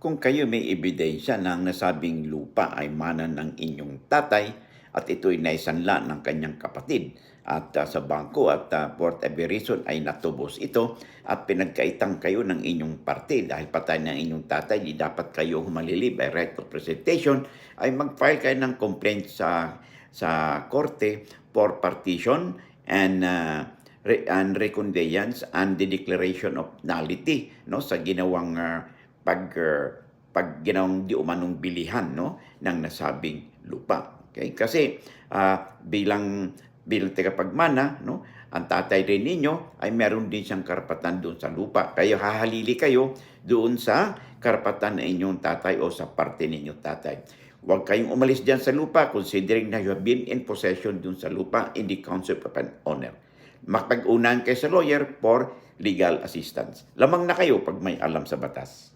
kung kayo may ebidensya na ang nasabing lupa ay mana ng inyong tatay at ito'y naisanla ng kanyang kapatid at ah, sa bangko at uh, for whatever reason ay natubos ito at pinagkaitang kayo ng inyong parte dahil patay ng inyong tatay di dapat kayo humalili by right of presentation ay mag-file kayo ng complaint sa sa korte for partition and uh, re- and reconveyance and the declaration of nullity no sa ginawang uh, pag uh, pag ginawang di umanong bilihan no ng nasabing lupa okay kasi uh, bilang bilang tagapagmana no ang tatay rin ninyo ay meron din siyang karapatan doon sa lupa kayo hahalili kayo doon sa karapatan ng inyong tatay o sa parte ninyong tatay Huwag kayong umalis dyan sa lupa considering na you have been in possession dun sa lupa in the concept of an owner. Makapag-unahan kayo sa lawyer for legal assistance. Lamang na kayo pag may alam sa batas.